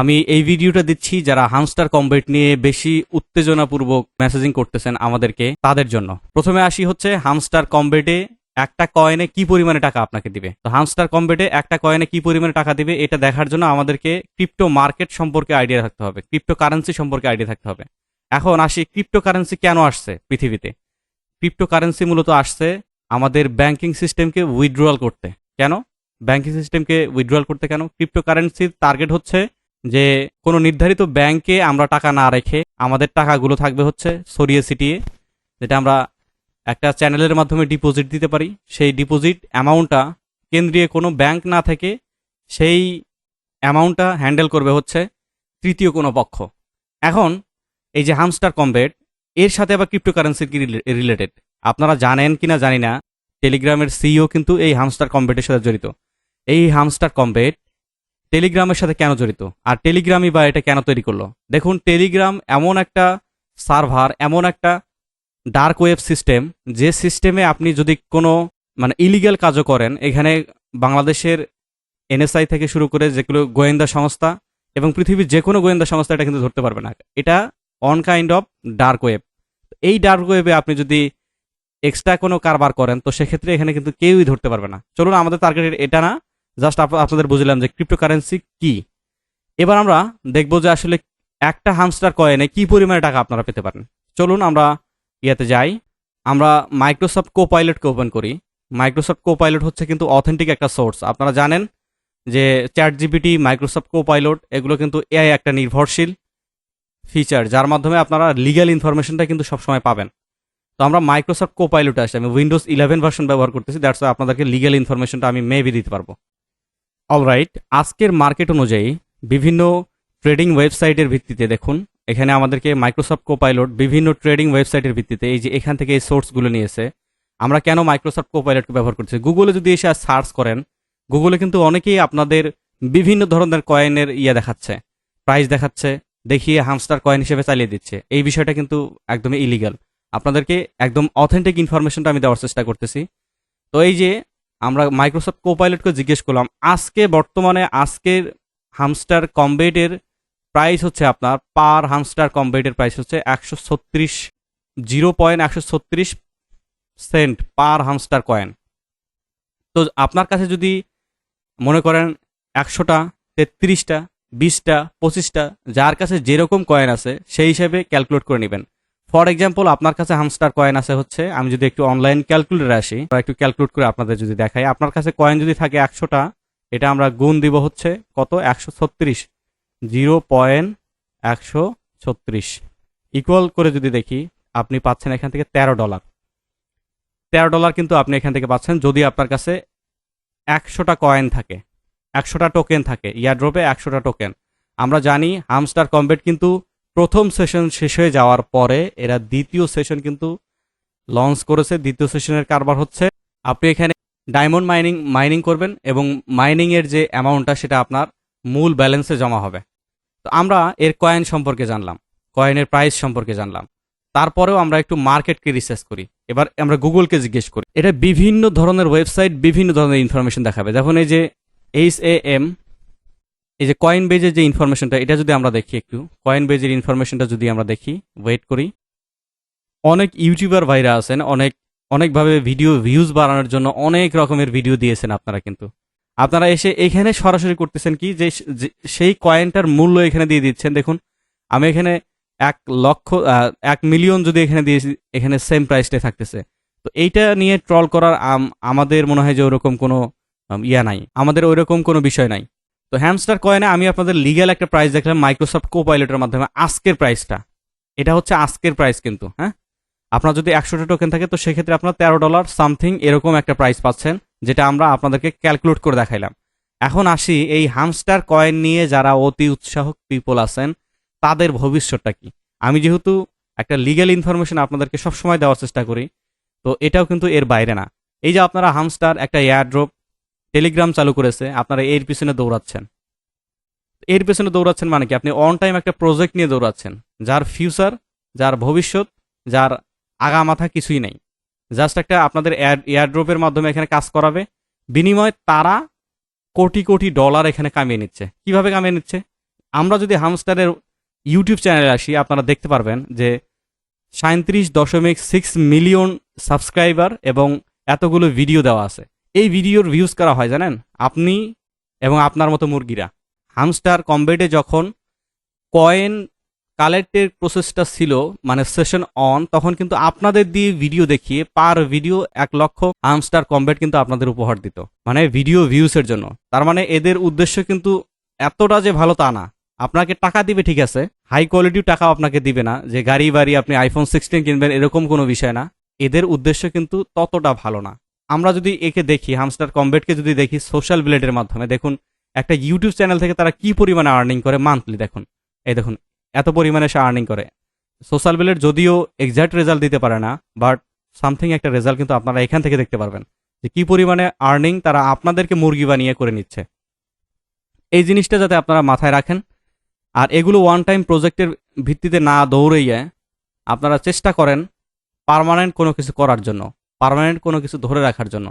আমি এই ভিডিওটা দিচ্ছি যারা হামস্টার কম্বেট নিয়ে বেশি উত্তেজনাপূর্বক মেসেজিং করতেছেন আমাদেরকে তাদের জন্য। প্রথমে আসি হচ্ছে হামস্টার কম্বেটে একটা কয়েনে কি পরিমাণে টাকা আপনাকে দিবে? তো হামস্টার কম্বেটে একটা কয়েনে কি পরিমাণে টাকা দিবে এটা দেখার জন্য আমাদেরকে ক্রিপ্টো মার্কেট সম্পর্কে আইডিয়া থাকতে হবে ক্রিপ্টো কারেন্সি সম্পর্কে আইডিয়া থাকতে হবে। এখন আসি ক্রিপ্টো কারেন্সি কেন আসছে পৃথিবীতে? ক্রিপ্টো কারেন্সি মূলত আসছে আমাদের ব্যাংকিং সিস্টেমকে উইথড্রয়াল করতে। কেন? ব্যাংকিং সিস্টেমকে উইথড্রয়াল করতে কেন? ক্রিপ্টো কারেন্সির টার্গেট হচ্ছে যে কোনো নির্ধারিত ব্যাংকে আমরা টাকা না রেখে আমাদের টাকাগুলো থাকবে হচ্ছে সরিয়ে সিটিয়ে যেটা আমরা একটা চ্যানেলের মাধ্যমে ডিপোজিট দিতে পারি। সেই ডিপোজিট অ্যামাউন্টটা কেন্দ্রীয় কোনো ব্যাংক না থেকে সেই অ্যামাউন্টটা হ্যান্ডেল করবে হচ্ছে তৃতীয় কোনো পক্ষ। এখন এই যে হামস্টার কম্বেট এর সাথে আবার ক্রিপ্টোকারেন্সি কি রিলেটেড? আপনারা জানেন কি না জানি না। টেলিগ্রামের সিইও কিন্তু এই হামস্টার কম্বেটের সাথে জড়িত। এই হামস্টার কম্বেট টেলিগ্রামের সাথে কেন জড়িত? আর টেলিগ্রামই বা এটা কেন তৈরি করল? দেখুন, টেলিগ্রাম এমন একটা সার্ভার, এমন একটা ডার্ক ওয়েব সিস্টেম, যে সিস্টেমে আপনি যদি কোনো মানে ইলিগ্যাল কাজও করেন, এখানে বাংলাদেশের এনএসআই থেকে শুরু করে যেগুলো গোয়েন্দা সংস্থা এবং পৃথিবীর যে কোনো গোয়েন্দা সংস্থা এটা কিন্তু ধরতে পারবে না। এটা one kind of dark web এই ডার্ক ওয়েবে আপনি যদি এক্সট্রা কোনো কারবার করেন, তো সেক্ষেত্রে এখানে কিন্তু কেউই ধরতে পারবে না। চলুন, আমাদের টার্গেট এটা না জাস্ট আপনাদের বুঝলাম যে ক্রিপ্টোকারেন্সি কি। এবার আমরা দেখব যে আসলে একটা হামস্টার কয়েনে কি পরিমাণে টাকা আপনারা পেতে পারেন। চলুন আমরা ইয়াতে যাই। আমরা মাইক্রোসফট কো পাইলটকে ওপেন করি। মাইক্রোসফট কো পাইলট হচ্ছে কিন্তু অথেন্টিক একটা সোর্স আপনারা জানেন যে chat GPT Microsoft Copilot এগুলো কিন্তু এআই একটা নির্ভরশীল ফিচার যার মাধ্যমে আপনারা লিগ্যাল ইনফরমেশনটা কিন্তু সবসময় পাবেন। তো আমরা মাইক্রোসফট কো পাইলটে আসছি আমি উইন্ডোজ ইলেভেন ভার্সন ব্যবহার করতেছি দ্যাটস আপনাদেরকে লিগ্যাল ইনফরমেশনটা আমি মেবি দিতে পারব। অলরাইট আজকের মার্কেট অনুযায়ী বিভিন্ন ট্রেডিং ওয়েবসাইটের ভিত্তিতে দেখুন, এখানে আমাদেরকে মাইক্রোসফট কোপাইলট বিভিন্ন ট্রেডিং ওয়েবসাইটের ভিত্তিতে এই যে এখান থেকে এই সোর্সগুলো নিয়েছে। আমরা কেন মাইক্রোসফট কোপাইলটকে ব্যবহার করছি? গুগলে যদি এসে সার্চ করেন গুগলে কিন্তু অনেকেই আপনাদের বিভিন্ন ধরনের কয়েনের ইয়ে দেখাচ্ছে প্রাইস দেখাচ্ছে, দেখিয়ে হামস্টার কয়েন হিসেবে চালিয়ে দিচ্ছে। এই বিষয়টা কিন্তু একদমই ইলিগাল আপনাদেরকে একদম অথেন্টিক ইনফরমেশনটা আমি দেওয়ার চেষ্টা করতেছি। তো এই যে আমরা মাইক্রোসফট কোপাইলটকে জিজ্ঞেস করলাম, আজকে বর্তমানে আজকের হামস্টার কম্বেটের প্রাইস হচ্ছে আপনার পার হামস্টার কম্বেটের প্রাইস হচ্ছে একশো ছত্রিশ জিরো পয়েন্ট একশো ছত্রিশ সেন্ট পার হামস্টার কয়েন তো আপনার কাছে যদি মনে করেন একশোটা, তেত্রিশটা, বিশটা, পঁচিশটা, যার কাছে যেরকম কয়েন আছে, সেই হিসেবে ক্যালকুলেট করে নেবেন। ফর এক্সাম্পল আপনার কাছে হামস্টার কয়েন আছে হচ্ছে, আমি যদি একটু অনলাইন ক্যালকুলেটর আসি একটু ক্যালকুলেট করে আপনাদের যদি দেখাই, আপনার কাছে কয়েন যদি থাকে একশোটা, এটা আমরা গুণ দিব হচ্ছে কত? একশো ছত্রিশ। জিরো পয়েন্ট একশো ছত্রিশ। ইকুয়াল করে যদি দেখি, আপনি পাচ্ছেন এখান থেকে তেরো ডলার তেরো ডলার কিন্তু আপনি এখান থেকে পাচ্ছেন যদি আপনার কাছে একশোটা কয়েন থাকে, একশোটা টোকেন থাকে, ইয়ারড্রপে একশোটা টোকেন আমরা জানি হামস্টার কম্বেট কিন্তু প্রথম সেশন শেষ হয়ে যাওয়ার পরে এরা দ্বিতীয় সেশন কিন্তু লঞ্চ করেছে। দ্বিতীয় সেশনের কারবার হচ্ছে, আপনি এখানে ডায়মন্ড মাইনিং মাইনিং করবেন এবং মাইনিং এর যে অ্যামাউন্টটা সেটা আপনার মূল ব্যালেন্সে জমা হবে। তো আমরা এর কয়েন সম্পর্কে জানলাম, কয়েনের প্রাইস সম্পর্কে জানলাম। তারপরেও আমরা একটু মার্কেটকে রিসার্চ করি। এবার আমরা গুগলকে জিজ্ঞেস করি। এটা বিভিন্ন ধরনের ওয়েবসাইট, বিভিন্ন ধরনের ইনফরমেশন দেখাবে। যখন এই যে এইচ এ এম এই যে কয়েন বেজের যে ইনফরমেশনটা এটা যদি আমরা দেখি একটু কয়েন বেজের ইনফরমেশনটা যদি আমরা দেখি ওয়েট করি। অনেক ইউটিউবার ভাইরা আছেন, অনেক, অনেকভাবে ভিডিও ভিউজ বাড়ানোর জন্য অনেক রকমের ভিডিও দিয়েছেন আপনারা কিন্তু। আপনারা এসে এখানে সরাসরি করতেছেন কি, যে সেই কয়েনটার মূল্য এখানে দিয়ে দিচ্ছেন। দেখুন, আমি এখানে এক লক্ষ এক মিলিয়ন যদি এখানে দিয়েছি, এখানে সেম প্রাইসটাই থাকতেছে। তো এইটা নিয়ে ট্রল করার আমাদের মনে হয় যে ওরকম কোনো ইয়া নাই। আমাদের ওইরকম কোনো বিষয় নাই। তো হ্যামস্টার কয়েনে আমি আপনাদের লিগ্যাল একটা প্রাইস দেখলাম মাইক্রোসফট কো পাইলটের মাধ্যমে আজকের প্রাইসটা এটা হচ্ছে আজকের প্রাইস কিন্তু হ্যাঁ? আপনার যদি একশোটা টোকেন থাকে তো সেক্ষেত্রে আপনার তেরো ডলার সামথিং এরকম একটা প্রাইস পাচ্ছেন, যেটা আমরা আপনাদেরকে ক্যালকুলেট করে দেখাইলাম। এখন আসি এই হামস্টার কয়েন নিয়ে যারা অতি উৎসাহক পিপল আছেন, তাদের ভবিষ্যৎটা কি? আমি যেহেতু একটা লিগ্যাল ইনফরমেশন আপনাদেরকে সবসময় দেওয়ার চেষ্টা করি, তো এটাও কিন্তু এর বাইরে না। এই যে আপনারা হামস্টার একটা এয়ারড্রপ টেলিগ্রাম চালু করেছে, আপনারা এর পিছনে দৌড়াচ্ছেন। এর পিছনে দৌড়াচ্ছেন মানে কি? আপনি অন টাইম একটা প্রজেক্ট নিয়ে দৌড়াচ্ছেন, যার ফিউচার যার ভবিষ্যৎ, যার আগা মাথা কিছুই নেই। জাস্ট একটা আপনাদের এয়ারড্রপের মাধ্যমে এখানে কাজ করাবে। বিনিময়ে তারা কোটি কোটি ডলার এখানে কামিয়ে নিচ্ছে। কীভাবে কামিয়ে নিচ্ছে? আমরা যদি হামস্টারের ইউটিউব চ্যানেলে আসি, আপনারা দেখতে পারবেন যে সাঁত্রিশ দশমিক সিক্স মিলিয়ন সাবস্ক্রাইবার এবং এতগুলো ভিডিও দেওয়া আছে। এই ভিডিওর ভিউজ করা হয় জানেন? আপনি এবং আপনার মতো মুরগিরা। হামস্টার কম্বেটে যখন কয়েন কালেক্টের প্রসেসটা ছিল মানে সেশন অন তখন কিন্তু আপনাদের দিয়ে ভিডিও দেখিয়ে পার ভিডিও এক লক্ষ হামস্টার কম্বেট কিন্তু আপনাদের উপহার দিত। মানে ভিডিও ভিউসের জন্য। তার মানে এদের উদ্দেশ্য কিন্তু এতটা যে ভালো তা না। আপনাকে টাকা দিবে ঠিক আছে হাই কোয়ালিটির টাকা আপনাকে দিবে না, যে গাড়ি বাড়ি আপনি আইফোন সিক্সটিন কিনবেন এরকম কোনো বিষয় না। এদের উদ্দেশ্য কিন্তু ততটা ভালো না। আমরা যদি একে দেখি হামস্টার কম্বেটকে যদি দেখি সোশ্যাল ব্লেডের মাধ্যমে, দেখুন, একটা ইউটিউব চ্যানেল থেকে তারা কি পরিমাণে আর্নিং করে মান্থলি দেখুন। এই দেখুন, এত পরিমাণে সে আর্নিং করে। সোশ্যাল ব্লেড যদিও এক্সাক্ট রেজাল্ট দিতে পারে না বাট সামথিং একটা রেজাল্ট কিন্তু আপনারা এখান থেকে দেখতে পারবেন, যে কি পরিমাণে আর্নিং তারা আপনাদেরকে মুরগি বানিয়ে করে নিচ্ছে। এই জিনিসটা যাতে আপনারা মাথায় রাখেন, আর এগুলো ওয়ান টাইম প্রজেক্টের ভিত্তিতে না দৌড়াইয়ে আপনারা চেষ্টা করেন পার্মানেন্ট কোনো কিছু করার জন্য। পার্মানেন্ট কোনো কিছু ধরে রাখার জন্য।